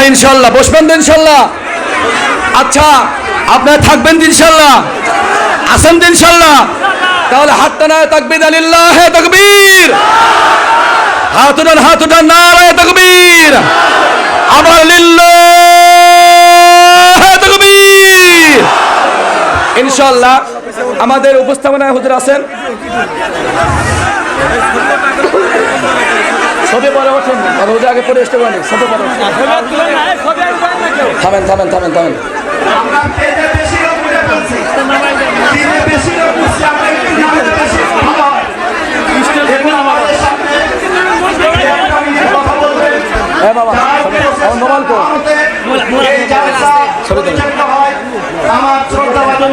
ভাই ইনশাল্লাহ। বসবেন তো ইনশাল্লাহ? আচ্ছা আপনারা থাকবেন তো ইনশাল্লাহ? আসেন তো ইনশাল্লাহ? তাহলে হাতটা না তাকবির, আলিল্লাহ হে তকবীর। হাত উঠান হাত উঠান, নারায় তকবীর। আবার লিল্লাহ তকবীর। ইনশাল্লাহ, আমাদের উপস্থাপনায় হুজুর আছেন? সবে পরে ওঠেন হুজুর আগে পরে আসতে পারেন। সবে পরে থামেন থামেন থামেন থামেন। একটু হয় একটা বাবা মোবাইল এই জালসা পরিচালিত হয় আমার শ্রদ্ধাবাদী